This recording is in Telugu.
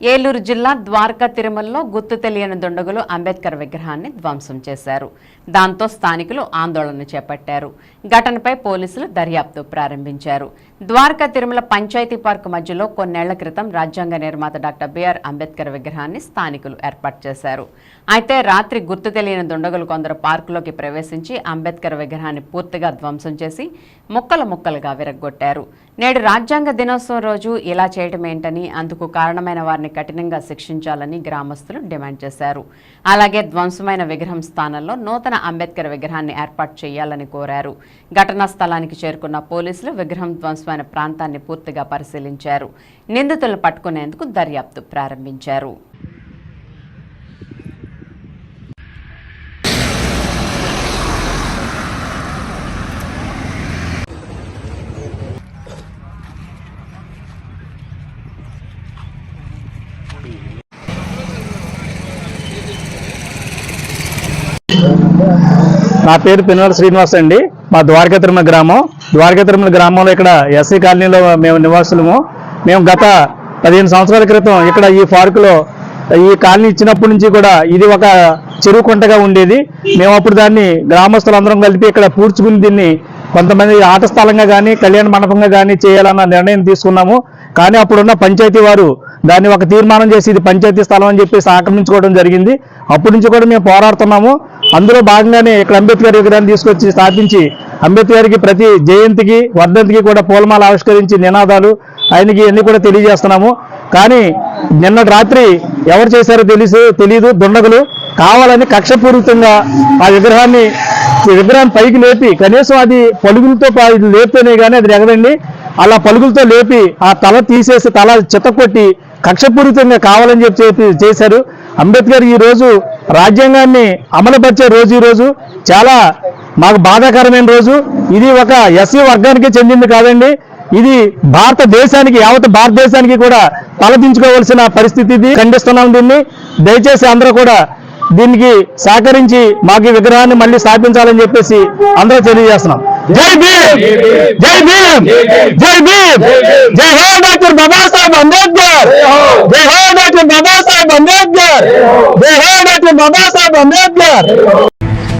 ఏలూరు జిల్లా ద్వారకా తిరుమలలో గుర్తు తెలియని దుండగులు అంబేద్కర్ విగ్రహాన్ని ధ్వంసం చేశారు. దాంతో స్థానికులు ఆందోళన చేపట్టారు. ఘటనపై పోలీసులు దర్యాప్తు ప్రారంభించారు. ద్వారకా తిరుమల పంచాయతీ పార్క్ మధ్యలో కొన్నేళ్ళ క్రితం రాజ్యాంగ నిర్మాత డాక్టర్ బిఆర్ అంబేద్కర్ విగ్రహాన్ని స్థానికులు ఏర్పాటు చేశారు. అయితే రాత్రి గుర్తు తెలియని దుండగులు కొందరు పార్కులోకి ప్రవేశించి అంబేద్కర్ విగ్రహాన్ని పూర్తిగా ధ్వంసం చేసి ముక్కలు ముక్కలుగా విరగ్గొట్టారు. నేడు రాజ్యాంగ దినోత్సవం రోజు ఇలా చేయటం ఏంటని అందుకు కారణమైన వారిని కఠినంగా శిక్షించాలని గ్రామస్తులు డిమాండ్ చేశారు. అలాగే ధ్వంసమైన విగ్రహం స్థానంలో నూతన అంబేద్కర్ విగ్రహాన్ని ఏర్పాటు చేయాలని కోరారు. ఘటనా స్థలానికి చేరుకున్న పోలీసులు విగ్రహం ధ్వంసమైన ప్రాంతాన్ని పూర్తిగా పరిశీలించారు. నిందితులను పట్టుకునేందుకు దర్యాప్తు ప్రారంభించారు. నా పేరు పిన్నల శ్రీనివాస్ అండి. మా ద్వారకా తిరుమల గ్రామం. ద్వారకా తిరుమల గ్రామంలో ఇక్కడ ఎస్సీ కాలనీలో మేము నివాసులము. మేము గత పదిహేను సంవత్సరాల క్రితం ఇక్కడ ఈ పార్కులో ఈ కాలనీ ఇచ్చినప్పటి నుంచి కూడా ఇది ఒక చెరువు కొంటగా ఉండేది. మేము అప్పుడు దాన్ని గ్రామస్తులందరం కలిపి ఇక్కడ పూడ్చుకుని దీన్ని కొంతమంది ఆట స్థలంగా కానీ కళ్యాణ మండపంగా కానీ చేయాలన్న నిర్ణయం తీసుకున్నాము. కానీ అప్పుడున్న పంచాయతీ వారు దాన్ని ఒక తీర్మానం చేసి ఇది పంచాయతీ స్థలం అని చెప్పేసి ఆక్రమించుకోవడం జరిగింది. అప్పటి నుంచి కూడా మేము పోరాడుతున్నాము. అందులో భాగంగానే ఇక్కడ అంబేద్కర్ విగ్రహాన్ని తీసుకొచ్చి స్థాపించి అంబేద్కర్కి ప్రతి జయంతికి వర్ధంతికి కూడా పూలమాల ఆవిష్కరించి నినాదాలు ఆయనకి అన్ని కూడా తెలియజేస్తున్నాము. కానీ నిన్న రాత్రి ఎవరు చేశారో తెలుసు తెలియదు దుండగులు కావాలని కక్షపూరితంగా ఆ విగ్రహాన్ని విగ్రహాన్ని పైకి లేపి కనీసం అది పలుగులతో పా- ఇది లేపితేనే కానీ అది ఎగదండి అలా పలుగులతో లేపి ఆ తల తీసేసి తల చిత్తకొట్టి కక్షపూరితంగా కావాలని చెప్పి చెప్పి చేశారు. అంబేద్కర్ ఈ రోజు రాజ్యాంగాన్ని అమలుపరిచే రోజు ఈ రోజు. చాలా మాకు బాధాకరమైన రోజు. ఇది ఒక ఎస్సీ వర్గానికి చెందింది కాదండి. ఇది భారతదేశానికి యావత్ భారతదేశానికి కూడా తలదించుకోవాల్సిన పరిస్థితి ఇది. ఖండిస్తున్నాం దీన్ని. దయచేసి అందరూ కూడా దీనికి సహకరించి మాకు విగ్రహాన్ని మళ్ళీ స్థాపించాలని చెప్పేసి అందరూ తెలియజేస్తున్నాం. జై భీమ్! జై భీమ్! జై భీమ్! జై హో డాక్టర్ బాబాసాహెబ్ అంబేద్కర్! జై హో! డాక్టర్ బాబాసాహెబ్ అంబేద్కర్! జై హో! డాక్టర్ బాబాసాహెబ్ అంబేద్కర్!